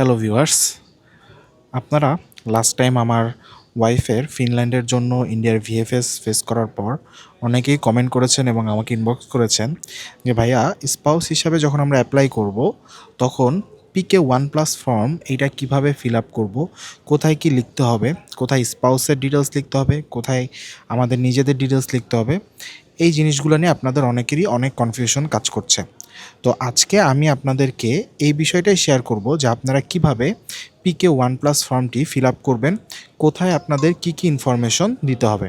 Hello viewers আপনারা last time আমার ওয়াইফের ফিনল্যান্ডের জন্য ইন্ডিয়ার ভিএফএস ফেস করার পর অনেকেই কমেন্ট করেছেন এবং আমাকে ইনবক্স করেছেন যে, ভাইয়া স্পাউস হিসাবে যখন আমরা অ্যাপ্লাই করব, তখন পিকে ওয়ান প্লাস ফর্ম এইটা কীভাবে ফিল আপ করব? কোথায় কি লিখতে হবে? কোথায় স্পাউসের ডিটেলস লিখতে হবে? কোথায় আমাদের নিজেদের ডিটেলস লিখতে হবে? এই জিনিসগুলো নিয়ে আপনাদের অনেকেরই অনেক কনফিউশন কাজ করছে। তো আজকে আমি আপনাদেরকে এই বিষয়টাই শেয়ার করব যে আপনারা কীভাবে পিকে ওয়ান প্লাস ফর্মটি ফিল আপ করবেন, কোথায় আপনাদের কি কি ইনফরমেশন দিতে হবে।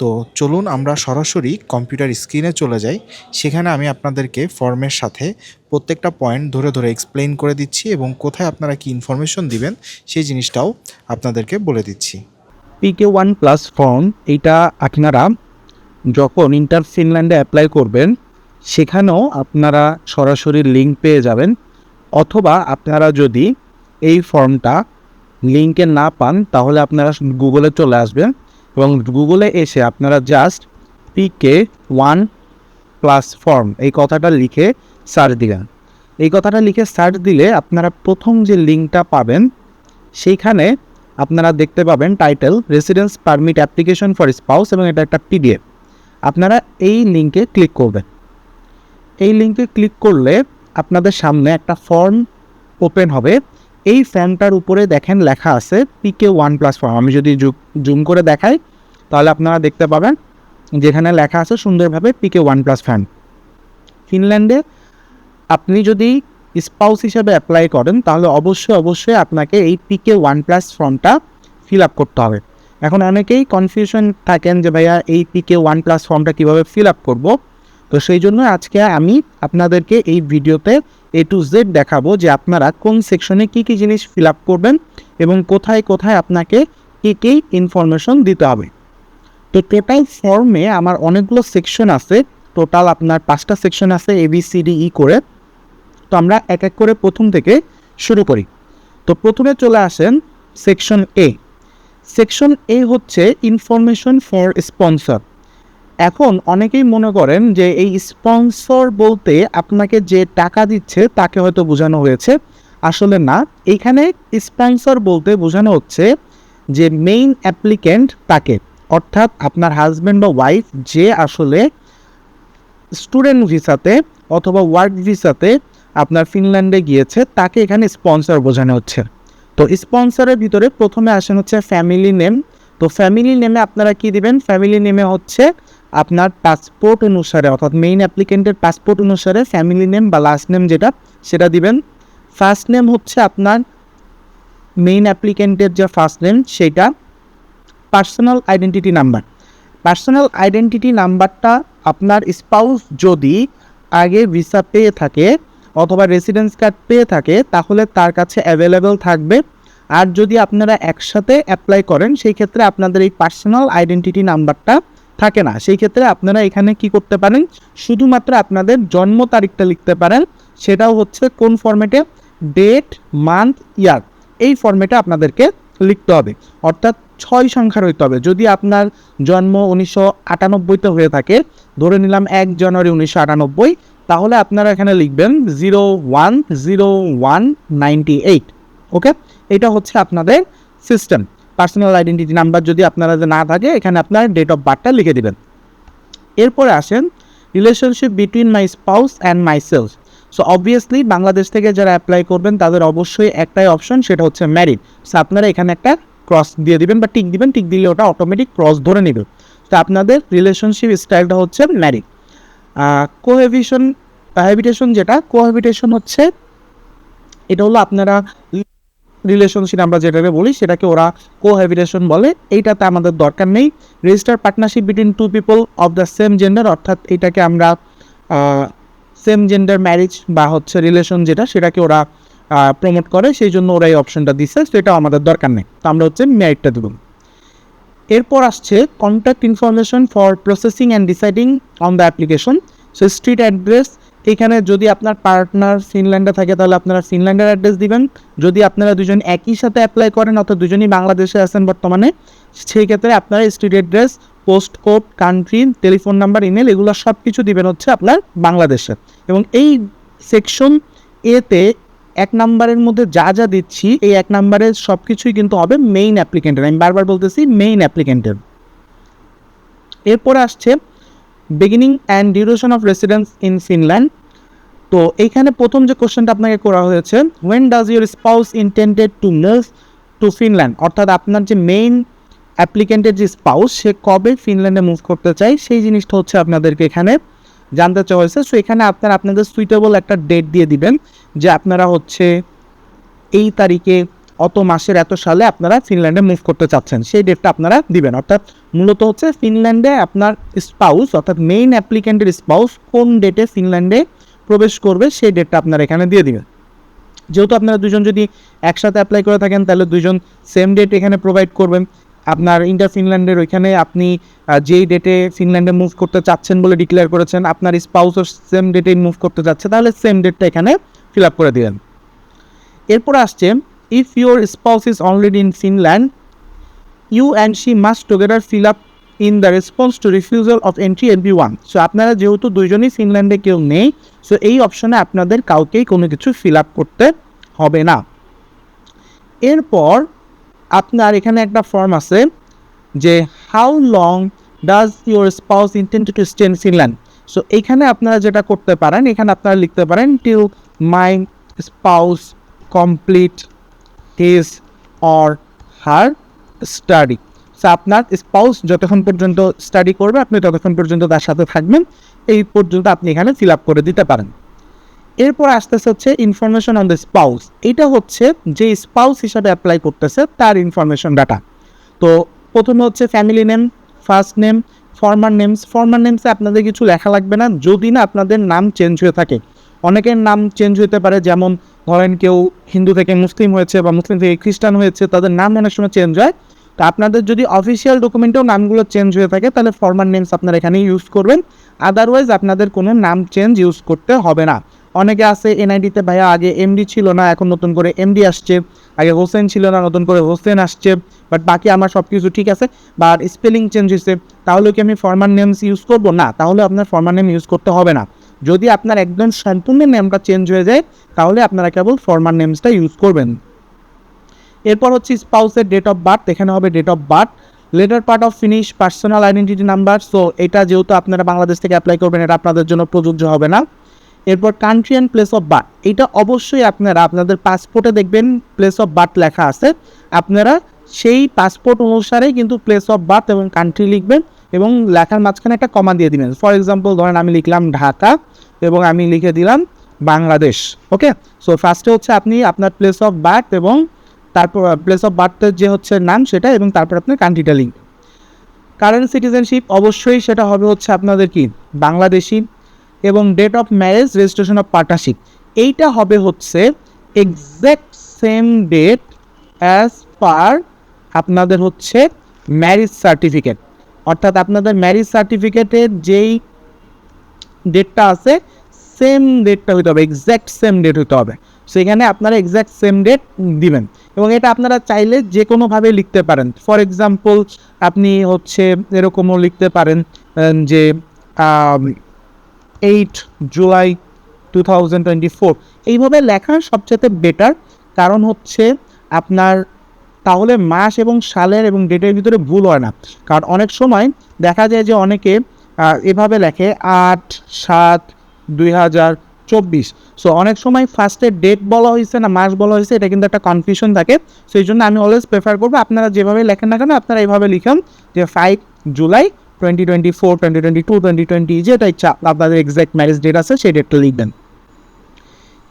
তো চলুন আমরা সরাসরি কম্পিউটার স্ক্রিনে চলে যাই। সেখানে আমি আপনাদেরকে ফর্মের সাথে প্রত্যেকটা পয়েন্ট ধরে ধরে এক্সপ্লেন করে দিচ্ছি এবং কোথায় আপনারা কি ইনফরমেশন দিবেন, সেই জিনিসটাও আপনাদেরকে বলে দিচ্ছি। পিকে ওয়ান প্লাস ফর্ম এইটা আপনারা যখন ইন্টার ফিনল্যান্ডে অ্যাপ্লাই করবেন সেখানেও আপনারা সরাসরি লিঙ্ক পেয়ে যাবেন। অথবা আপনারা যদি এই ফর্মটা লিঙ্কে না পান, তাহলে আপনারা গুগলে চলে আসবেন এবং গুগলে এসে আপনারা just PK one plus form এই কথাটা লিখে সার্চ দিলেন এই কথাটা লিখে সার্চ দিলে আপনারা প্রথম যে লিঙ্কটা পাবেন, সেইখানে আপনারা দেখতে পাবেন title residence permit application for spouse এবং এটা একটা পিডিএফ আপনারা এই লিঙ্কে ক্লিক করবেন। এই লিঙ্কে ক্লিক করলে আপনাদের সামনে একটা ফর্ম ওপেন হবে। এই ফর্মটার উপরে দেখেন লেখা আছে পিকে ওয়ান প্লাস ফর্ম আমি যদি জুম করে দেখাই, তাহলে আপনারা দেখতে পাবেন যেখানে লেখা আছে সুন্দরভাবে পিকে ওয়ান প্লাস ফ্যান ফিনল্যান্ডে আপনি যদি স্পাউস হিসেবে অ্যাপ্লাই করেন, তাহলে অবশ্যই অবশ্যই আপনাকে এই পিকে ওয়ান প্লাস ফর্মটা ফিল আপ করতে হবে। এখন অনেকেই কনফিউশন থাকেন যে ভাইয়া এই পিকে ওয়ান প্লাস ফর্মটা কীভাবে ফিল আপ করব। তো সেই জন্য আজকে আমি আপনাদেরকে এই ভিডিওতে এ টু জেড দেখাবো যে আপনারা কোন সেকশনে কী কী জিনিস ফিল আপ করবেন এবং কোথায় কোথায় আপনাকে কী কী ইনফরমেশন দিতে হবে। তো টোটাল ফর্মে আমার অনেকগুলো সেকশন আছে টোটাল আপনার পাঁচটা সেকশন আছে A B C D E করে। তো আমরা এক এক করে প্রথম থেকে শুরু করি। তো প্রথমে চলে আসেন সেকশন এ সেকশন এ হচ্ছে ইনফরমেশন ফর স্পন্সর এখন অনেকেই মনে করেন যে এই স্পন্সর বলতে আপনাকে যে টাকা দিচ্ছে তাকে হয়তো বোঝানো হয়েছে। আসলে না, এখানে স্পন্সর বলতে বোঝানো হচ্ছে যে মেইন অ্যাপ্লিকেন্ট তাকে, অর্থাৎ আপনার হাজব্যান্ড বা ওয়াইফ যে আসলে স্টুডেন্ট ভিসাতে অথবা ওয়ার্ক ভিসাতে আপনার ফিনল্যান্ডে গিয়েছে, তাকে এখানে স্পন্সর বোঝানো হচ্ছে। তো স্পন্সরের ভিতরে প্রথমে আসেন হচ্ছে ফ্যামিলি নেম তো ফ্যামিলি নেমে আপনারা কি দিবেন? ফ্যামিলি নেমে হচ্ছে আপনার পাসপোর্ট অনুসারে, অর্থাৎ মেইন অ্যাপ্লিকেন্টের পাসপোর্ট অনুসারে ফ্যামিলি নেম বা লাস্ট নেম যেটা, সেটা দিবেন। ফার্স্ট নেম হচ্ছে আপনার মেইন অ্যাপ্লিকেন্টের যে ফার্স্ট নেম সেটা personal identity number personal identity নাম্বারটা আপনার স্পাউস যদি আগে ভিসা পেয়ে থাকে অথবা রেসিডেন্স কার্ড পেয়ে থাকে, তাহলে তার কাছে অ্যাভেলেবেল থাকবে। আর যদি আপনারা একসাথে অ্যাপ্লাই করেন, সেই ক্ষেত্রে আপনাদের এই পার্সোনাল আইডেন্টিটি নাম্বারটা থাকে না। সেই ক্ষেত্রে আপনারা এখানে কি করতে পারেন? শুধুমাত্র আপনাদের জন্ম তারিখটা লিখতে পারেন। সেটাও হচ্ছে কোন ফর্মেটে ডেট মান্থ ইয়ার এই ফর্মেটে আপনাদেরকে লিখতে হবে। অর্থাৎ ছয় সংখ্যার হইতে হবে। যদি আপনার জন্ম উনিশশো আটানব্বইতে হয়ে থাকে, ধরে নিলাম এক জানুয়ারি উনিশশো আটানব্বই, তাহলে আপনারা এখানে লিখবেন zero one zero one ninety eight okay এটা হচ্ছে আপনাদের সিস্টেম পার্সোনাল আইডেন্টিটি নাম্বার যদি আপনারা না থাকে, এখানে আপনার ডেট অফ বার্থটা লিখে দেবেন। এরপরে আসেন relationship between my spouse and myself so obviously Bangladesh থেকে যারা অ্যাপ্লাই করবেন, তাদের অবশ্যই একটাই অপশন সেটা হচ্ছে ম্যারিড সো আপনারা এখানে একটা ক্রস দিয়ে দিবেন বা টিক দিবেন। টিক দিলে ওটা অটোমেটিক ক্রস ধরে নেবে। তো, আপনাদের রিলেশনশিপ স্টাইলটা হচ্ছে ম্যারিড কোহেভিশন হ্যাবিটেশন যেটা কোহেবিটেশন হচ্ছে, এটা হলো আপনারা রিলেশনশিপ আমরা যেটাকে বলি সেটাকে ওরা কোহ্যাবিটেশন বলে। এইটাতে আমাদের দরকার নেই। Register partnership between two people of the same gender অর্থাৎ এটাকে আমরা সেম জেন্ডার ম্যারেজ বা হচ্ছে রিলেশন যেটা, সেটাকে ওরা প্রমোট করে। সেই জন্য ওরা এই অপশনটা দিচ্ছে সেটাও আমাদের দরকার নেই। তো আমরা হচ্ছে ম্যারিটটা দেব। এরপর আসছে contact information for processing and deciding on the application so street address এখানে যদি আপনার পার্টনার ফিনল্যান্ডে থাকে, তাহলে আপনারা ফিনল্যান্ডের অ্যাড্রেস দিবেন। যদি আপনারা দুজন একই সাথে অ্যাপ্লাই করেন, অর্থাৎ দুজনই বাংলাদেশে আছেন বর্তমানে, সেই ক্ষেত্রে আপনারা street address post code country telephone number email এগুলো সব কিছু দিবেন হচ্ছে আপনার বাংলাদেশে। এবং এই সেকশন এতে এক নাম্বারের মধ্যে যা যা দিচ্ছি, এই এক নাম্বারের সব কিছুই কিন্তু হবে মেইন অ্যাপ্লিকেন্টের আমি বারবার বলতেছি মেইন অ্যাপ্লিকেন্টের এরপরে আসছে beginning and duration of residence in Finland তো এইখানে প্রথম যে কোশ্চেনটা আপনাকে করা হয়েছে when does your spouse intended to move to Finland অর্থাৎ আপনার যে মেইন অ্যাপ্লিকেন্টের যে স্পাউস সে কবে ফিনল্যান্ডে মুভ করতে চায়, সেই জিনিসটা হচ্ছে আপনাদেরকে এখানে জানতে চাওয়া হয়েছে। সো এখানে আপনারা আপনাদের সুইটেবল একটা ডেট দিয়ে দিবেন যে আপনারা হচ্ছে এই তারিখে অত মাসের এত সালে আপনারা ফিনল্যান্ডে মুভ করতে চাচ্ছেন। সেই ডেটটা আপনারা দিবেন। অর্থাৎ মূলত হচ্ছে ফিনল্যান্ডে আপনার স্পাউস অর্থাৎ মেইন অ্যাপ্লিকেন্টের স্পাউস কোন ডেটে ফিনল্যান্ডে প্রবেশ করবে, সেই ডেটটা আপনারা এখানে দিয়ে দিবেন। যেহেতু আপনারা দুজন যদি একসাথে অ্যাপ্লাই করে থাকেন, তাহলে দুজন সেম ডেট এখানে প্রোভাইড করবেন। আপনার ইন্টার ফিনল্যান্ডের ওইখানে আপনি যেই ডেটে ফিনল্যান্ডে মুভ করতে চাচ্ছেন বলে ডিক্লেয়ার করেছেন, আপনার স্পাউসও সেম ডেটে মুভ করতে চাচ্ছে তাহলে সেম ডেটটা এখানে ফিল আপ করে দিলেন। এরপর আসছে if your spouse is already in Finland you and she must together fill up in the response to refusal of entry every one so আপনারা যেহেতু দুইজনই ফিনল্যান্ডে কেউ নেই সো এই অপশনে আপনাদের কাউকেই কোনো কিছু ফিল আপ করতে হবে না। এরপর আপনার এখানে একটা ফর্ম আছে যে how long does your spouse intent to stay in Finland so এখানে আপনারা যেটা করতে পারেন, এখানে আপনারা লিখতে পারেন till my spouse complete his or her study so আপনার স্পাউস যতক্ষণ পর্যন্ত স্টাডি করবে, আপনি ততক্ষণ পর্যন্ত তার সাথে থাকবেন। এই পর্যন্ত আপনি এখানে ফিল আপ করে দিতে পারেন। এরপর আসতেছে হচ্ছে ইনফরমেশন অন দ্য স্পাউস এটা হচ্ছে যে স্পাউস হিসাবে অ্যাপ্লাই করতেছে তার ইনফরমেশন ডাটা তো, প্রথমে হচ্ছে family name first name former names former নেমসে আপনাদের কিছু লেখা লাগবে না। যদি না আপনাদের নাম চেঞ্জ হয়ে থাকে। অনেকের নাম চেঞ্জ হতে পারে, যেমন ধরেন কেউ হিন্দু থেকে মুসলিম হয়েছে বা মুসলিম থেকে খ্রিস্টান হয়েছে, তাদের নাম অনেক সময় চেঞ্জ হয়। তো আপনাদের যদি অফিসিয়াল ডকুমেন্টেও নামগুলো চেঞ্জ হয়ে থাকে, তাহলে ফর্মার নেমস আপনারা এখানে ইউজ করবেন। আদারওয়াইজ আপনাদের কোনো নাম চেঞ্জ ইউজ করতে হবে না। অনেকে আছে এনআইডিতে ভাইয়া, আগে এমডি ছিল না, এখন নতুন করে এমডি আসছে। আগে হোসেন ছিল না, নতুন করে হোসেন আসছে। বাট বাকি আমার সব কিছু ঠিক আছে, বা স্পেলিং চেঞ্জ হয়েছে। তাহলে কি আমি ফর্মার নেমস ইউজ করব? না, তাহলে আপনার ফর্মার নেম ইউজ করতে হবে না। যদি আপনার একদম সম্পূর্ণ নেমটা চেঞ্জ হয়ে যায়, তাহলে আপনারা কেবল ফর্মার নেমসটা ইউজ করবেন। এরপর হচ্ছে স্পাউসের ডেট অফ বার্থ এখানে হবে date of birth latter part of Finnish personal identity number so এটা যেহেতু আপনারা বাংলাদেশ থেকে অ্যাপ্লাই করবেন, এটা আপনাদের জন্য প্রযোজ্য হবে না। এরপর country and place of birth এটা অবশ্যই আপনারা আপনাদের পাসপোর্টে দেখবেন প্লেস অফ বার্থ লেখা আছে। আপনারা সেই পাসপোর্ট অনুসারে কিন্তু প্লেস অফ বার্থ এবং কান্ট্রি লিখবেন এবং লেখার মাঝখানে একটা কমা দিয়ে দিবেন। ফর এক্সাম্পল ধরেন আমি লিখলাম ঢাকা এবং আমি লিখে দিলাম বাংলাদেশ, ওকে? সো ফার্স্টে হচ্ছে আপনি আপনার প্লেস অফ বার্থ এবং তারপর প্লেস অফ বার্থের যে হচ্ছে নাম সেটা এবং তারপর আপনার কান্ট্রিটা লিঙ্ক কারেন্ট সিটিজেনশিপ অবশ্যই সেটা হবে হচ্ছে আপনাদের কি? বাংলাদেশি এবং date of marriage registration of partnership এইটা হবে হচ্ছে exact same date as per আপনাদের হচ্ছে ম্যারিজ সার্টিফিকেট অর্থাৎ আপনাদের ম্যারিজ সার্টিফিকেটের যেই ডেটটা আছে সেম ডেটটা হতে হবে এক্স্যাক্ট সেম ডেট হতে হবে। সেখানে আপনারা এক্স্যাক্ট সেম ডেট দিবেন। এবং এটা আপনারা চাইলে যে কোনোভাবে লিখতে পারেন। ফর এক্সাম্পল আপনি হচ্ছে এরকমও লিখতে পারেন যে eight July two thousand twenty four এইভাবে লেখা সবচেয়ে বেটার কারণ হচ্ছে আপনার তাহলে মাস এবং সালের এবং ডেটের ভিতরে ভুল হয় না। কারণ অনেক সময় দেখা যায় যে অনেকে এভাবে লেখে আট, সাত, দুই হাজার চব্বিশ। সো অনেক সময় ফার্স্টে ডেট বলা হয়েছে না, মাস বলা হয়েছে, এটা কিন্তু একটা কনফিউশন থাকে। সেই জন্য আমি অলওয়েজ প্রেফার করব আপনারা যেভাবে লেখেন না কেন, আপনারা এইভাবে লিখেন যে five July twenty twenty four twenty twenty two twenty twenty যেটা ইচ্ছা আপনাদের এক্সাক্ট ম্যারেজ ডেট আছে, সেই ডেটটা লিখবেন।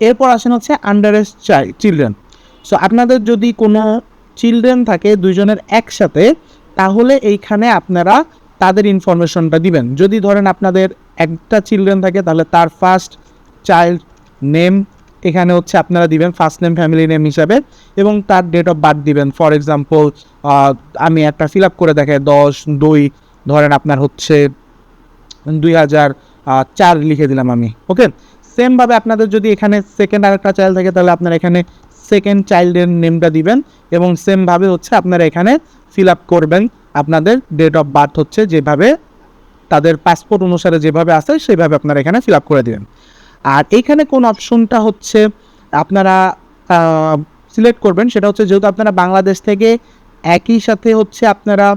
এরপর আসেন হচ্ছে আন্ডার এজ চিলড্রেন সো আপনাদের যদি কোনো চিলড্রেন থাকে দুজনের একসাথে, তাহলে এইখানে আপনারা তাদের ইনফরমেশনটা দিবেন। যদি ধরেন আপনাদের একটা চিলড্রেন থাকে, তাহলে তার ফার্স্ট চাইল্ড নেম এখানে হচ্ছে আপনারা দিবেন ফার্স্ট নেম ফ্যামিলি নেম হিসাবে, এবং তার ডেট অফ বার্থ দিবেন। ফর এক্সাম্পল আমি একটা ফিল আপ করে দেখাই, দশ, দুই, ধরেন আপনার হচ্ছে দুই হাজার চার লিখে দিলাম আমি ওকে সেমভাবে আপনাদের যদি এখানে সেকেন্ড আরেকটা চাইল্ড থাকে, তাহলে আপনারা এখানে সেকেন্ড চাইল্ডের নেমটা দিবেন, এবং সেমভাবে হচ্ছে আপনারা এখানে ফিল আপ করবেন। আপনাদের ডেট অফ বার্থ হচ্ছে যেভাবে তাদের পাসপোর্ট অনুসারে যেভাবে আছে, সেভাবে আপনারা এখানে ফিল আপ করে দেবেন। আর এইখানে কোন অপশনটা হচ্ছে আপনারা সিলেক্ট করবেন, সেটা হচ্ছে যেহেতু আপনারা বাংলাদেশ থেকে একই সাথে হচ্ছে আপনারা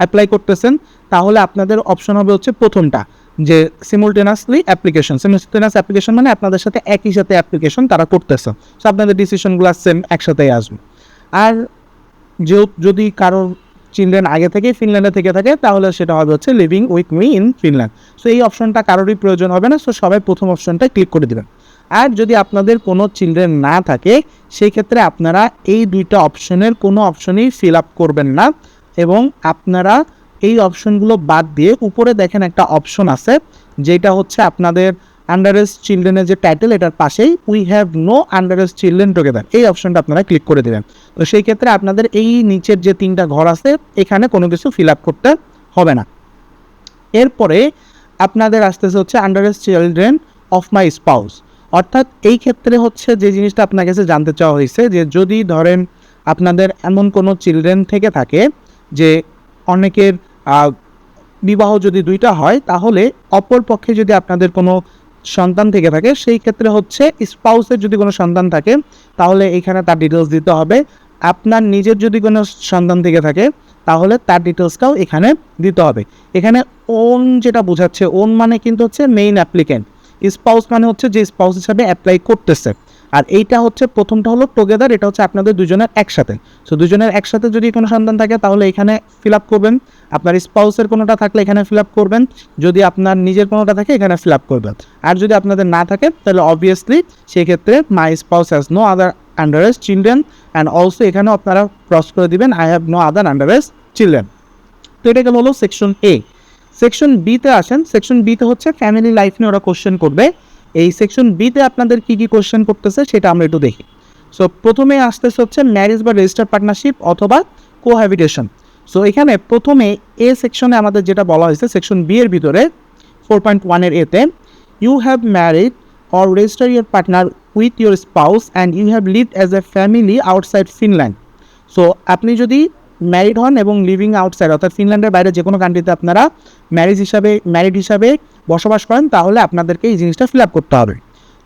অ্যাপ্লাই করতেছেন, তাহলে আপনাদের অপশন হবে হচ্ছে প্রথমটা, যে সিমুলটেনাসলি অ্যাপ্লিকেশন সিমুলটেনাস অ্যাপ্লিকেশন মানে আপনাদের সাথে একই সাথে অ্যাপ্লিকেশন তারা করতেছে। সো আপনাদের ডিসিশনগুলো সেম একসাথেই আসবে। আর যে যদি কারোর চিলড্রেন আগে থেকে ফিনল্যান্ডে থেকে থাকে, তাহলে সেটা হবে হচ্ছে living with me in Finland so এই অপশনটা কারোরই প্রয়োজন হবে না সো সবাই প্রথম অপশনটা ক্লিক করে দেবেন। আর যদি আপনাদের কোনো চিলড্রেন না থাকে সেই ক্ষেত্রে আপনারা এই দুইটা অপশনের কোনো অপশনই ফিল আপ করবেন না এবং আপনারা এই অপশনগুলো বাদ দিয়ে উপরে দেখেন একটা অপশন আছে, যেটা হচ্ছে আপনাদের আন্ডারেজ চিলড্রেনের যে টাইটেল এটার পাশেই we have no underage children together এই অপশনটা আপনারা ক্লিক করে দেবেন। তো সেই ক্ষেত্রে আপনাদের এই নিচের যে তিনটা ঘর আছে, এখানে কোনো কিছু ফিল আপ করতে হবে না। এরপরে আপনাদের আসতেছে হচ্ছে underage children of my spouse অর্থাৎ এই ক্ষেত্রে হচ্ছে যে জিনিসটা আপনার কাছে জানতে চাওয়া হয়েছে, যে যদি ধরেন আপনাদের এমন কোনো চিলড্রেন থেকে থাকে, যে অনেকের বিবাহ যদি দুইটা হয়, তাহলে অপর পক্ষে যদি আপনাদের কোনো সন্তান থেকে থাকে, সেই ক্ষেত্রে হচ্ছে স্পাউসের যদি কোনো সন্তান থাকে, তাহলে এখানে তার ডিটেলস দিতে হবে। আপনার নিজের যদি কোনো সন্তান থেকে থাকে, তাহলে তার ডিটেলসটাও এখানে দিতে হবে। এখানে ওন যেটা বোঝাচ্ছে ওন মানে কিন্তু হচ্ছে মেইন অ্যাপ্লিকেন্ট স্পাউস মানে হচ্ছে যে স্পাউস হিসাবে অ্যাপ্লাই করতেছে। আর এইটা হচ্ছে, প্রথমটা হলো টুগেদার এটা হচ্ছে আপনাদের দুজনের একসাথে। সো দুজনের একসাথে যদি কোনো সন্তান থাকে, তাহলে এখানে ফিল আপ করবেন। আপনার স্পাউসের কোনোটা থাকলে এখানে ফিল আপ করবেন। যদি আপনার নিজের কোনোটা থাকে, এখানে ফিল আপ করবেন। আর যদি আপনাদের না থাকে, তাহলে অবভিয়াসলি সেক্ষেত্রে my spouse has no other underage children and also এখানেও আপনারা ক্রস করে দিবেন I have no other underage children তো এটা গেল হলো সেকশন এ সেকশন বিতে আসেন সেকশন বিতে হচ্ছে ফ্যামিলি লাইফ নিয়ে ওরা কোশ্চেন করবে। এই সেকশন বিতে আপনাদের কী কী কোশ্চেন করতেছে সেটা আমরা একটু দেখি। সো প্রথমে আসতেছে হচ্ছে ম্যারেজ বা রেজিস্টার পার্টনারশিপ অথবা কোহ্যাবিটেশন সো এখানে প্রথমে এ সেকশনে আমাদের যেটা বলা হয়েছে সেকশন বি এর ভিতরে ফোর পয়েন্ট ওয়ানের এতে you have married or register your partner with your spouse and you have lived as a family outside Finland so আপনি যদি ম্যারিড হন এবং লিভিং আউটসাইড অর্থাৎ ফিনল্যান্ডের বাইরে যে কোনো কান্ট্রিতে আপনারা ম্যারেজ হিসাবে ম্যারিড হিসাবে বসবাস করেন, তাহলে আপনাদেরকে এই জিনিসটা ফিল আপ করতে হবে।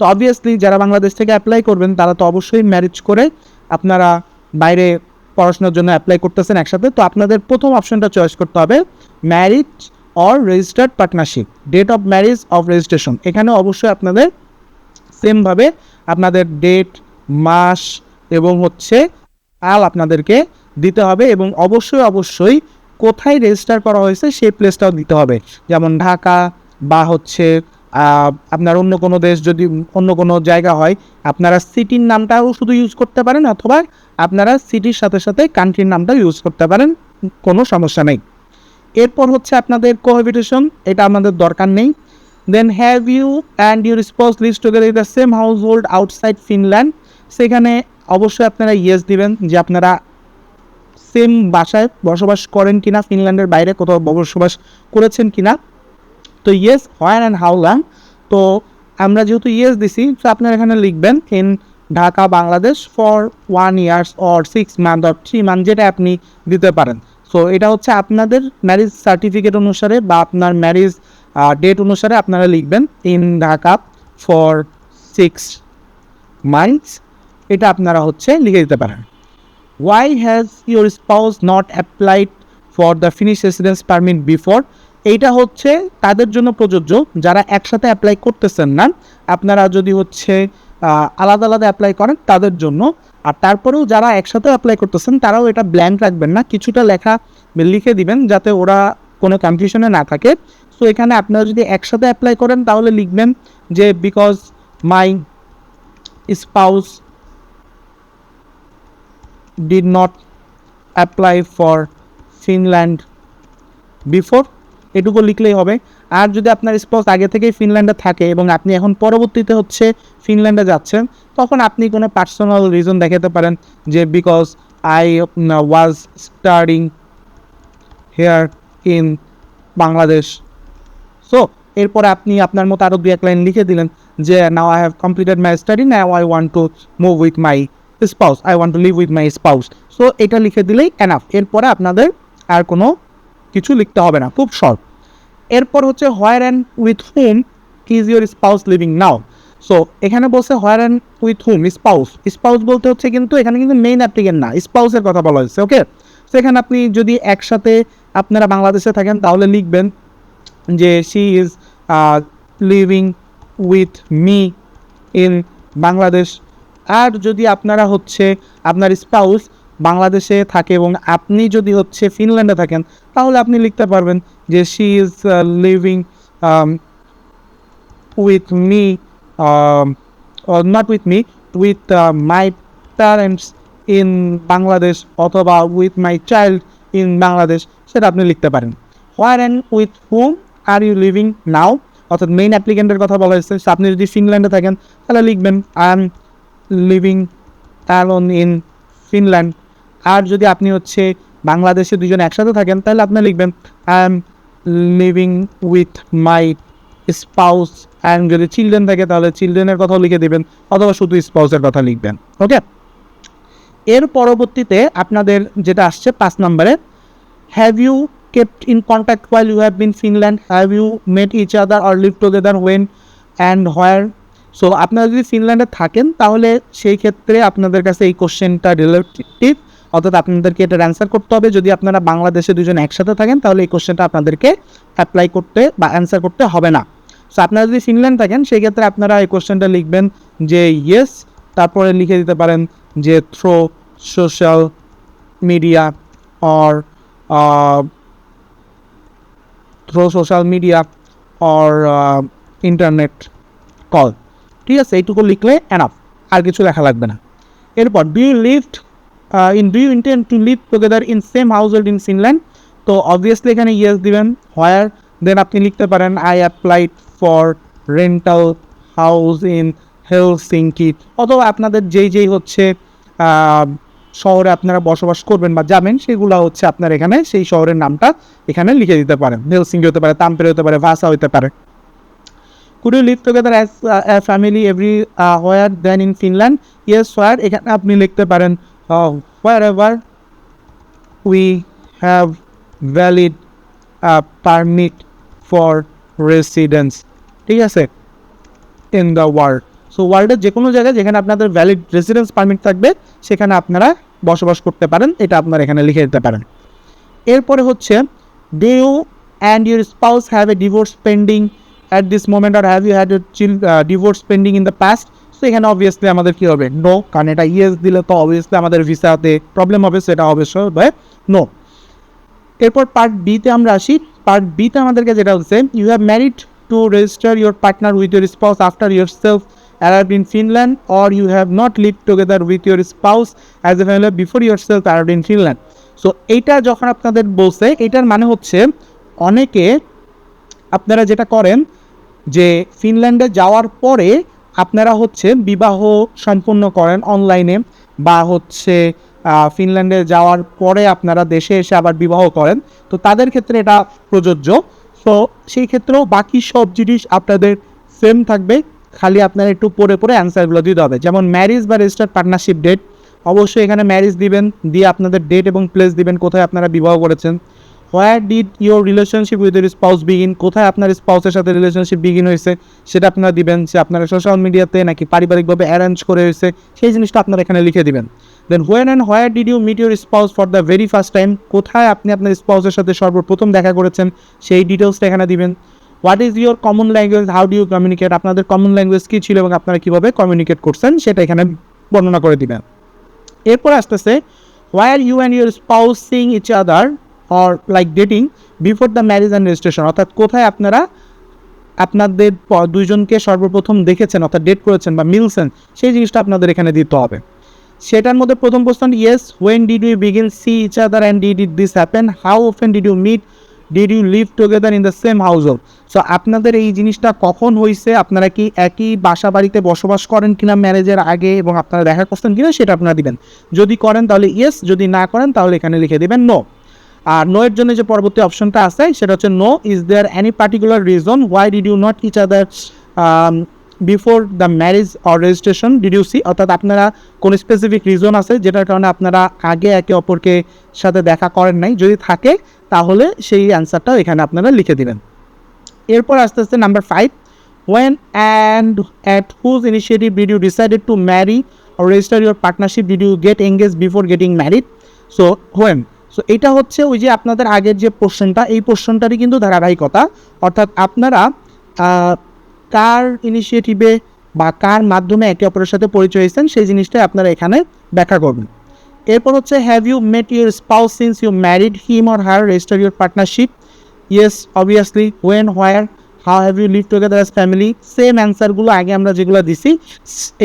তো অবভিয়াসলি যারা বাংলাদেশ থেকে অ্যাপ্লাই করবেন, তারা তো অবশ্যই ম্যারেজ করে আপনারা বাইরে পড়াশোনার জন্য অ্যাপ্লাই করতেছেন একসাথে। তো আপনাদের প্রথম অপশনটা চয়েস করতে হবে marriage or registered partnership date of marriage of registration এখানে অবশ্যই আপনাদের সেমভাবে আপনাদের ডেট, মাস এবং হচ্ছে আল আপনাদেরকে দিতে হবে এবং অবশ্যই অবশ্যই কোথায় রেজিস্টার করা হয়েছে সেই প্লেসটাও দিতে হবে। যেমন ঢাকা বা হচ্ছে আপনার অন্য কোনো দেশ যদি অন্য কোনো জায়গা হয়, আপনারা সিটির নামটাও শুধু ইউজ করতে পারেন অথবা আপনারা সিটির সাথে সাথে কান্ট্রির নামটাও ইউজ করতে পারেন, কোনো সমস্যা নেই। এরপর হচ্ছে আপনাদের কোহাবিটেশন এটা আমাদের দরকার নেই। Then have you and your spouse list together in the same household outside Finland সেখানে অবশ্যই আপনারা ইয়েস দিবেন যে আপনারা সেম বাসায় বসবাস করেন কিনা ফিনল্যান্ডের বাইরে কোথাও বসবাস করেছেন কিনা। তো yes where and how long তো আমরা যেহেতু ইয়েস দিছি, তো আপনারা এখানে লিখবেন in Dhaka, Bangladesh for one years or six month or three month যেটা আপনি দিতে পারেন। সো এটা হচ্ছে আপনাদের ম্যারেজ সার্টিফিকেট অনুসারে বা আপনার ম্যারেজ ডেট অনুসারে আপনারা লিখবেন in Dhaka for six months এটা আপনারা হচ্ছে লিখে দিতে পারেন। Why has your spouse not applied for the Finnish residence permit before এইটা হচ্ছে তাদের জন্য প্রযোজ্য, যারা একসাথে অ্যাপ্লাই করতেছেন না। আপনারা যদি হচ্ছে আলাদা আলাদা অ্যাপ্লাই করেন, তাদের জন্য। আর তারপরেও যারা একসাথে অ্যাপ্লাই করতেছেন, তারাও এটা ব্ল্যাঙ্ক রাখবেন না। কিছুটা লেখা লিখে দিবেন, যাতে ওরা কোনো কনফিউশনে না থাকে। সো এখানে আপনারা যদি একসাথে অ্যাপ্লাই করেন, তাহলে লিখবেন যে because my spouse did not apply for Finland before এটুকু লিখলেই হবে। আর যদি আপনার স্পাউস আগে থেকেই ফিনল্যান্ডে থাকে এবং আপনি এখন পরবর্তীতে হচ্ছে ফিনল্যান্ডে যাচ্ছেন, তখন আপনি কোনো পার্সোনাল রিজন দেখাতে পারেন যে because I was studying here in Bangladesh so এরপরে আপনি আপনার মতো আরও দু এক লাইন লিখে দিলেন যে now I have completed my study now I want to move with my spouse I want to live with my spouse so এটা লিখে দিলেই এনাফ এরপরে আপনাদের আর কোনো কিছু লিখতে হবে না, খুব শর্ট এরপর হচ্ছে where and with whom is your spouse living now so এখানে বলছে where and with whom spouse spouse বলতে হচ্ছে কিন্তু, এখানে কিন্তু মেইন অ্যাপ্লিকেন্ট না স্পাউসের কথা বলা হয়েছে ওকে সেখানে আপনি যদি একসাথে আপনারা বাংলাদেশে থাকেন, তাহলে লিখবেন যে she is living with me in Bangladesh আর যদি আপনারা হচ্ছে আপনার স্পাউস বাংলাদেশে থাকে এবং আপনি যদি হচ্ছে ফিনল্যান্ডে থাকেন, তাহলে আপনি লিখতে পারবেন যে she is living with me not with me with my parents in Bangladesh অথবা with my child in Bangladesh সেটা আপনি লিখতে পারেন। Where and with whom are you living now অর্থাৎ মেইন অ্যাপ্লিকেন্টের কথা বলা হয়েছে। আপনি যদি ফিনল্যান্ডে থাকেন, তাহলে লিখবেন I am living alone in Finland আর যদি আপনি হচ্ছে বাংলাদেশে দুজন একসাথে থাকেন, তাহলে আপনি লিখবেন I am living with my spouse and যদি চিলড্রেন থাকে, তাহলে চিলড্রেনের কথাও লিখে দেবেন, অথবা শুধু স্পাউসের কথা লিখবেন। ওকে এর পরবর্তীতে আপনাদের যেটা আসছে পাঁচ নম্বরে have you kept in contact while you have been Finland? Have you met each other or lived together when and where? So আপনারা যদি ফিনল্যান্ডে থাকেন, তাহলে সেই ক্ষেত্রে আপনাদের কাছে এই কোশ্চেনটা রিলেটিভ অর্থাৎ আপনাদেরকে এটার অ্যান্সার করতে হবে যদি আপনারা বাংলাদেশে দুজন একসাথে থাকেন, তাহলে এই কোশ্চেনটা আপনাদেরকে অ্যাপ্লাই করতে বা অ্যান্সার করতে হবে না সো আপনারা যদি ফিনল্যান্ড থাকেন, সেই ক্ষেত্রে আপনারা এই কোশ্চেনটা লিখবেন যে ইয়েস তারপরে লিখে দিতে পারেন যে through social media or through social media or internet call ঠিক আছে, এইটুকু লিখলে এনাফ আর কিছু লেখা লাগবে না। এরপর do you lived in do you intend to live together in same household in Finland তো অবভিয়াসলি এখানে ইয়েস দিবেন হোয়ার দেন আপনি লিখতে পারেন I applied for rental house in Helsinki অথবা আপনাদের যেই যেই হচ্ছে শহরে আপনারা বসবাস করবেন বা যাবেন, সেগুলো হচ্ছে আপনার এখানে, সেই শহরের নামটা এখানে লিখে দিতে পারেন। হেলসিঙ্কি হতে পারে, তাম্পেরে হতে পারে ভাষা হতে পারে। Could you live together as family everywhere then in Finland yes where এখানে আপনি লিখতে পারেন wherever we have valid permit for residence ঠিক আছে? ইন দ্য ওয়ার্ল্ড সো ওয়ার্ল্ডের যে কোনো জায়গায় যেখানে আপনাদের ভ্যালিড রেসিডেন্স পারমিট থাকবে, সেখানে আপনারা বসবাস করতে পারেন, এটা আপনারা এখানে লিখে দিতে পারেন। এরপরে হচ্ছে do you and your spouse have a divorce pending at this moment R have you had chill divorce pending in the past so এখানে অবভিয়াসলি আমাদের কী হবে? নো কারণ এটা ইয়েস দিলে তো অবভিয়াসলি আমাদের ভিসাতে প্রবলেম হবে, সেটা অবশ্যই হবে নো এরপর পার্ট বিতে আমরা আসি। পার্ট বিতে আমাদেরকে যেটা হচ্ছে you have married to register your partner with your spouse after yourself arrived in Finland, or you have not lived together with your spouse as a family before yourself arrived in Finland. So এইটা যখন আপনাদের বলছে এটার মানে হচ্ছে, অনেকে আপনারা যেটা করেন, যে ফিনল্যান্ডে যাওয়ার পরে আপনারা হচ্ছে বিবাহ সম্পন্ন করেন অনলাইনে বা হচ্ছে ফিনল্যান্ডে যাওয়ার পরে আপনারা দেশে এসে আবার বিবাহ করেন। তো তাদের ক্ষেত্রে এটা প্রযোজ্য। তো সেই ক্ষেত্রেও বাকি সব জিনিস আপনাদের সেম থাকবে। খালি আপনার একটু পরে পরে অ্যান্সারগুলো দিতে হবে। যেমন ম্যারিজ বা রেজিস্টার্ড পার্টনারশিপ ডেট অবশ্যই এখানে ম্যারিজ দিবেন, দিয়ে আপনাদের ডেট এবং প্লেস দিবেন, কোথায় আপনারা বিবাহ করেছেন। Where did your relationship with your spouse begin কোথায় আপনার স্পাউসের সাথে রিলেশনশিপ বিগিন হয়েছে? সেটা আপনারা দিবেন যে আপনারা সোশ্যাল মিডিয়াতে নাকি পারিবারিকভাবে অ্যারেঞ্জ করে হয়েছে, সেই জিনিসটা আপনারা এখানে লিখে দিবেন। Then when and where did you meet your spouse for the very first time কোথায় আপনি আপনার স্পাউসের সাথে সর্বপ্রথম দেখা করেছেন? সেই ডিটেলসটা এখানে দিবেন। What is your common language how do you communicate আপনাদের কমন ল্যাঙ্গুয়েজ কী ছিল এবং আপনারা কীভাবে কমিউনিকেট করছেন সেটা এখানে বর্ণনা করে দিবেন। এরপর আসতেছে where you and your spouse each other or like dating before the marriage and registration অর্থাৎ কোথায় আপনারা আপনাদের দুইজনকে সর্বপ্রথম দেখেছেন, অর্থাৎ ডেট করেছেন বা মিলছেন, সেই জিনিসটা আপনাদের এখানে দিতে হবে। সেটার মধ্যে প্রথম প্রশ্ন yes when did you begin see each other and did it this happen how often did you meet did you live together in the same household so আপনাদের এই জিনিসটা কখন হয়েছে আপনারা কি একই বাসা বাড়িতে বসবাস করেন কিনা ম্যারেজের আগে এবং আপনারা দেখা করছেন কিনা সেটা আপনারা দিবেন। যদি করেন তাহলে ইয়েস যদি না করেন তাহলে এখানে লিখে দেবেন নো আর নো এর জন্য যে পরবর্তী অপশনটা আছে, সেটা হচ্ছে no is there any particular reason why did you not each other before the marriage or registration did you see অর্থাৎ আপনারা কোনো স্পেসিফিক রিজন আছে যেটার কারণে আপনারা আগে একে অপরকে সাথে দেখা করেন নাই? যদি থাকে, তাহলে সেই অ্যান্সারটাও এখানে আপনারা লিখে দিবেন। এরপর আস্তে আস্তে number five when and at whose initiative did you decided to marry or register your partnership? Did you get engaged before getting married? So, when? So এটা হচ্ছে ওই যে আপনাদের আগের যে পোর্শনটা এই পোর্শনটারই কিন্তু ধারাবাহিকতা। অর্থাৎ আপনারা কার ইনিশিয়েটিভে বা কার মাধ্যমে একে অপরের সাথে পরিচয় হয়েছেন, সেই জিনিসটাই আপনারা এখানে ব্যাখ্যা করবেন। এরপর হচ্ছে have you met your spouse since you married him or her register your partnership yes obviously when where how have you live together as family same অ্যান্সারগুলো আগে আমরা যেগুলো দিছি,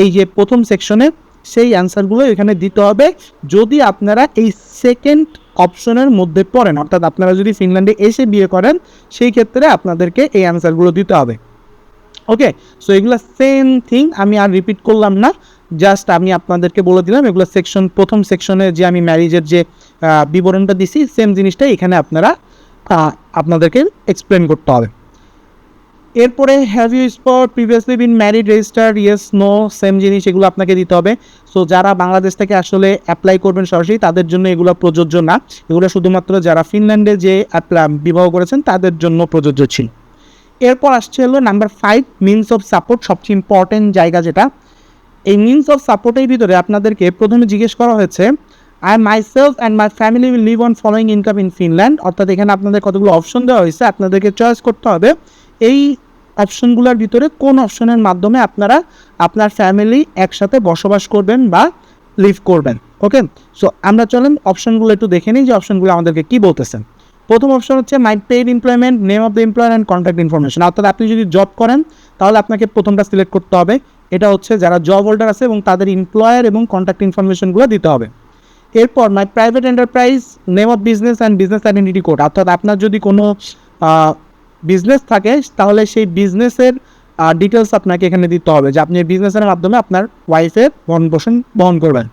এই যে প্রথম সেকশনে সেই অ্যান্সারগুলো এখানে দিতে হবে। যদি আপনারা এই সেকেন্ড অপশনের মধ্যে পড়েন, অর্থাৎ আপনারা যদি ফিনল্যান্ডে এসে বিয়ে করেন, সেই ক্ষেত্রে আপনাদেরকে এই অ্যান্সারগুলো দিতে হবে। ওকে সো এগুলো সেম থিং আমি আর রিপিট করলাম না জাস্ট আমি আপনাদেরকে বলে দিলাম, এগুলো সেকশন প্রথম সেকশনে যে আমি ম্যারেজের যে বিবরণটা দিছি সেম জিনিসটাই এখানে আপনারা আপনাদেরকে এক্সপ্লেন করতে হবে। এরপরে have you spot previously been married register yes no same জিনিস এগুলো আপনাকে দিতে হবে। সো যারা বাংলাদেশ থেকে আসলে অ্যাপ্লাই করবেন সরাসরি, তাদের জন্য এগুলো প্রযোজ্য না। এগুলো শুধুমাত্র যারা ফিনল্যান্ডে যে বিবাহ করেছেন, তাদের জন্য প্রযোজ্য ছিল। এরপর আসছে হলো number five means of support সবচেয়ে ইম্পর্টেন্ট জায়গা যেটা। এই মিনস অফ সাপোর্টের ভিতরে আপনাদেরকে প্রথমে জিজ্ঞেস করা হয়েছে I myself and my family will live on following income in Finland অর্থাৎ এখানে আপনাদের কতগুলো অপশন দেওয়া হয়েছে, আপনাদেরকে চয়েস করতে হবে। এই অপশনগুলোর ভিতরে কোন অপশনের মাধ্যমে আপনারা আপনার ফ্যামিলি একসাথে বসবাস করবেন বা লিভ করবেন ওকে সো আমরা চলেন অপশনগুলো একটু দেখে নিই যে অপশনগুলো আমাদেরকে কী বলতেছেন প্রথম অপশন হচ্ছে my paid employment name of the employer and contact information অর্থাৎ আপনি যদি জব করেন, তাহলে আপনাকে প্রথমটা সিলেক্ট করতে হবে। এটা হচ্ছে যারা জব হোল্ডার আছে এবং তাদের এমপ্লয়ার এবং কন্ট্যাক্ট ইনফরমেশনগুলো দিতে হবে। এরপর my private enterprise name of business and business identity code অর্থাৎ আপনার যদি কোনো বিজনেস থাকে, তাহলে সেই বিজনেসের ডিটেলস আপনাকে এখানে দিতে হবে যে আপনি বিজনেসের মাধ্যমে আপনার ওয়াইফের ভরণ পোষণ বহন করবেন।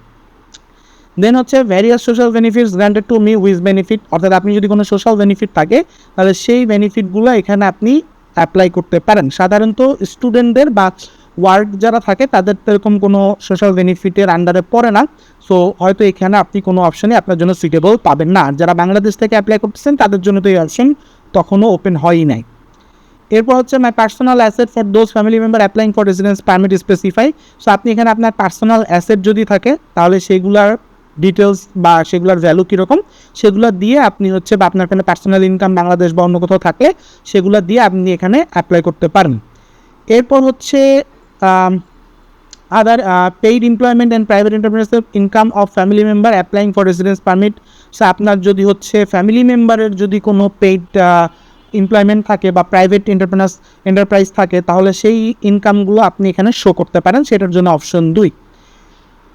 দেন হচ্ছে various social benefits granted to me with benefit অর্থাৎ আপনি যদি কোনো সোশ্যাল বেনিফিট থাকে, তাহলে সেই বেনিফিটগুলো এখানে আপনি অ্যাপ্লাই করতে পারেন। সাধারণত স্টুডেন্টদের বা ওয়ার্ক যারা থাকে, তাদের এরকম কোনো সোশ্যাল বেনিফিটের আন্ডারে পড়ে না। সো হয়তো এখানে আপনি কোনো অপশনে আপনার জন্য সুইটেবল পাবেন না। যারা বাংলাদেশ থেকে অ্যাপ্লাই করতেছেন, তাদের জন্য তো এই অপশন তখনও ওপেন হয়ই নাই। এরপর হচ্ছে my personal asset for those family member applying for residence permit specify so আপনি এখানে আপনার পার্সোনাল অ্যাসেট যদি থাকে, তাহলে সেগুলার ডিটেলস বা সেগুলোর ভ্যালু কীরকম, সেগুলো দিয়ে আপনি হচ্ছে বা আপনার এখানে পার্সোনাল ইনকাম বাংলাদেশ বা অন্য কোথাও থাকলে সেগুলো দিয়ে আপনি এখানে অ্যাপ্লাই করতে পারেন। এরপর হচ্ছে other paid employment and private এন্টারপ্রাইজের income of family member applying for residence permit so আপনার যদি হচ্ছে ফ্যামিলি মেম্বারের যদি কোনো পেইড এমপ্লয়মেন্ট থাকে বা প্রাইভেট এন্টারপ্রেনার্স এন্টারপ্রাইজ থাকে, তাহলে সেই ইনকামগুলো আপনি এখানে শো করতে পারেন। সেটার জন্য অপশন দুই।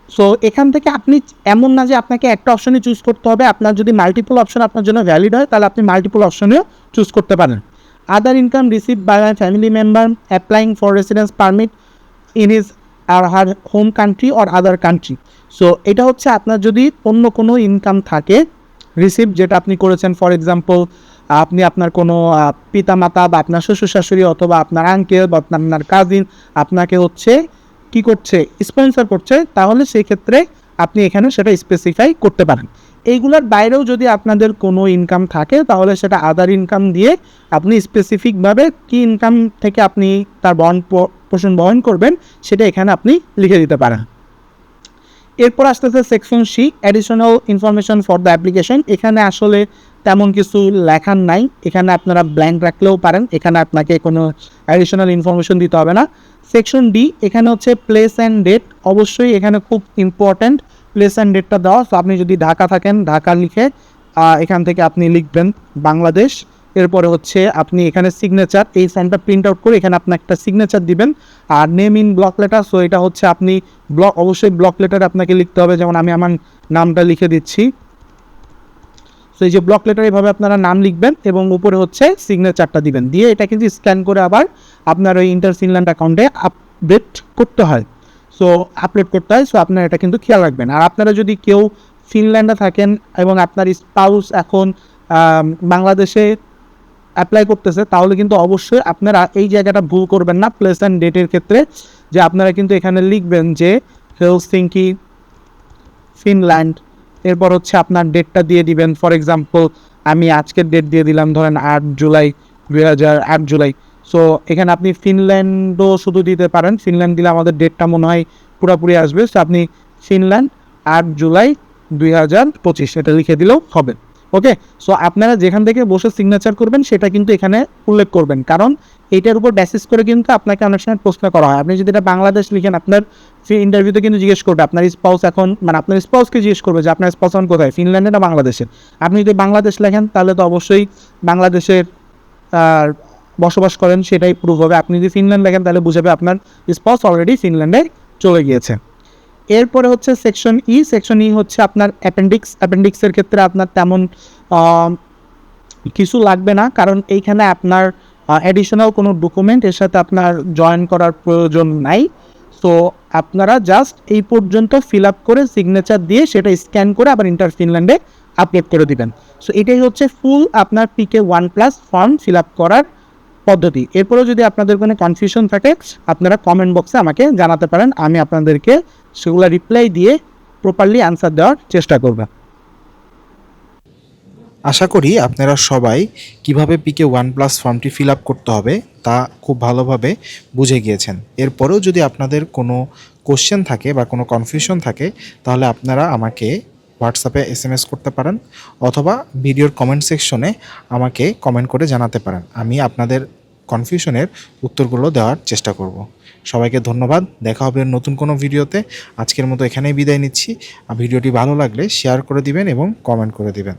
সো এখান থেকে আপনি এমন না যে আপনাকে একটা অপশনই চুজ করতে হবে। আপনার যদি মাল্টিপল অপশন আপনার জন্য ভ্যালিড হয়, তাহলে আপনি মাল্টিপল অপশনেও চুজ করতে পারেন। Other income receive by my family member applying for residence permit in his or her home country or other country so এটা হচ্ছে আপনার যদি অন্য কোনো ইনকাম থাকে রিসিভ যেটা আপনি করেছেন ফর এক্সাম্পল আপনি আপনার কোনো পিতামাতা বা আপনার শ্বশুর শাশুড়ি অথবা আপনার আঙ্কেল বা আপনার কাজিন আপনাকে হচ্ছে কি করছে স্পন্সর করছে, তাহলে সেই ক্ষেত্রে আপনি এখানে সেটা স্পেসিফাই করতে পারেন। এইগুলোর বাইরেও যদি আপনাদের কোনো ইনকাম থাকে, তাহলে সেটা আদার ইনকাম দিয়ে আপনি স্পেসিফিকভাবে কি ইনকাম থেকে আপনি তার বহন পোষণ বহন করবেন, সেটা এখানে আপনি লিখে দিতে পারেন। এরপর আসতেছে section C additional information for the application এখানে আসলে তেমন কিছু লেখার নাই। এখানে আপনারা ব্ল্যাঙ্ক রাখলেও পারেন। এখানে আপনাকে কোনো অ্যাডিশনাল ইনফরমেশন দিতে হবে না। সেকশন ডি এখানে হচ্ছে প্লেস অ্যান্ড ডেট অবশ্যই এখানে খুব ইম্পর্ট্যান্ট প্লেস অ্যান্ড ডেটটা দেওয়া। তো আপনি যদি ঢাকা থাকেন, ঢাকা লিখে এখান থেকে আপনি লিখবেন বাংলাদেশ। এরপরে হচ্ছে আপনি এখানে সিগনেচার এই সাইনটা প্রিন্ট আউট করে এখানে আপনার একটা সিগনেচার দিবেন। আর name in block letter so এটা হচ্ছে আপনি ব্লক অবশ্যই ব্লক লেটার আপনাকে লিখতে হবে। যেমন আমি আমার নামটা লিখে দিচ্ছি। সো এই যে ব্লক লেটার এভাবে আপনারা নাম লিখবেন এবং উপরে হচ্ছে সিগনেচারটা দিবেন। দিয়ে এটা কিন্তু স্ক্যান করে আবার আপনার ওই ইন্টার ফিনল্যান্ড অ্যাকাউন্টে আপডেট করতে হয়। সো আপলোড করতে হয়। সো আপনারা এটা কিন্তু খেয়াল রাখবেন। আর আপনারা যদি কেউ ফিনল্যান্ডে থাকেন এবং আপনার স্পাউস এখন বাংলাদেশে অ্যাপ্লাই করতেছে, তাহলে কিন্তু অবশ্যই আপনারা এই জায়গাটা ভুল করবেন না। প্লেস অ্যান্ড ডেটের ক্ষেত্রে যে আপনারা কিন্তু এখানে লিখবেন যে হেলসিঙ্কি ফিনল্যান্ড এরপর হচ্ছে আপনার ডেটটা দিয়ে দিবেন। ফর এক্সাম্পল আমি আজকের ডেট দিয়ে দিলাম, ধরেন আট জুলাই দুই হাজার আট জুলাই। সো এখানে আপনি ফিনল্যান্ডও শুধু দিতে পারেন। ফিনল্যান্ড দিলে আমাদের ডেটটা মনে হয় পুরোপুরি আসবে। সো আপনি ফিনল্যান্ড আট জুলাই দুই হাজার পঁচিশ, এটা লিখে দিলেও হবে। ওকে সো আপনারা যেখান থেকে বসে সিগনেচার করবেন, সেটা কিন্তু এখানে উল্লেখ করবেন। কারণ, এটার উপর বেসিস করে কিন্তু আপনাকে অনেক সময় প্রশ্ন করা হয়। আপনি যদি এটা বাংলাদেশ লিখেন, আপনার ইন্টারভিউতে কিন্তু জিজ্ঞেস করবে, আপনার স্পাউস এখন মানে আপনার স্পাউসকে জিজ্ঞেস করবে যে, আপনার স্পাউস এখন কোথায়? ফিনল্যান্ডে না বাংলাদেশে? আপনি যদি বাংলাদেশ লেখেন, তাহলে তো অবশ্যই বাংলাদেশের বসবাস করেন, সেটাই প্রুভ হবে। আপনি যদি ফিনল্যান্ড লেখেন, তাহলে বুঝাবে আপনার স্পাউস অলরেডি ফিনল্যান্ডে চলে গিয়েছে। এরপরে হচ্ছে সেকশন ই সেকশন ই হচ্ছে আপনার অ্যাপেন্ডিক্স অ্যাপেন্ডিক্সের ক্ষেত্রে আপনার তেমন কিছু লাগবে না, কারণ এইখানে আপনার অ্যাডিশনাল কোনো ডকুমেন্ট এর সাথে আপনার জয়েন করার প্রয়োজন নাই। সো আপনারা জাস্ট এই পর্যন্ত ফিল আপ করে সিগনেচার দিয়ে সেটা স্ক্যান করে আবার ইন্টার ফিনল্যান্ডে আপলোড করে দিবেন। সো এটাই হচ্ছে ফুল আপনার PK one plus form fill up করার পদ্ধতি। এরপরেও যদি আপনাদের কোনো কনফিউশন থাকে, আপনারা কমেন্ট বক্সে আমাকে জানাতে পারেন, আমি আপনাদেরকে সেগুলো রিপ্লাই দিয়ে প্রপারলি অ্যান্সার দেওয়ার চেষ্টা করব। আশা করি আপনারা সবাই কীভাবে পিকে ওয়ান প্লাস ফর্মটি ফিল আপ করতে হবে তা খুব ভালোভাবে বুঝে গিয়েছেন। এরপরেও যদি আপনাদের কোনো কোশ্চেন থাকে বা কোনো কনফিউশন থাকে, তাহলে আপনারা আমাকে হোয়াটসঅ্যাপে এস এম এস করতে পারেন অথবা ভিডিওর কমেন্ট সেকশনে আমাকে কমেন্ট করে জানাতে পারেন। আমি আপনাদের কনফিউশনের উত্তরগুলো দেওয়ার চেষ্টা করব। সবাইকে ধন্যবাদ। দেখা হবে নতুন কোনো ভিডিওতে। আজকের মতো এখানেই বিদায় নিচ্ছি। আর ভিডিওটি ভালো লাগলে শেয়ার করে দিবেন এবং কমেন্ট করে দিবেন।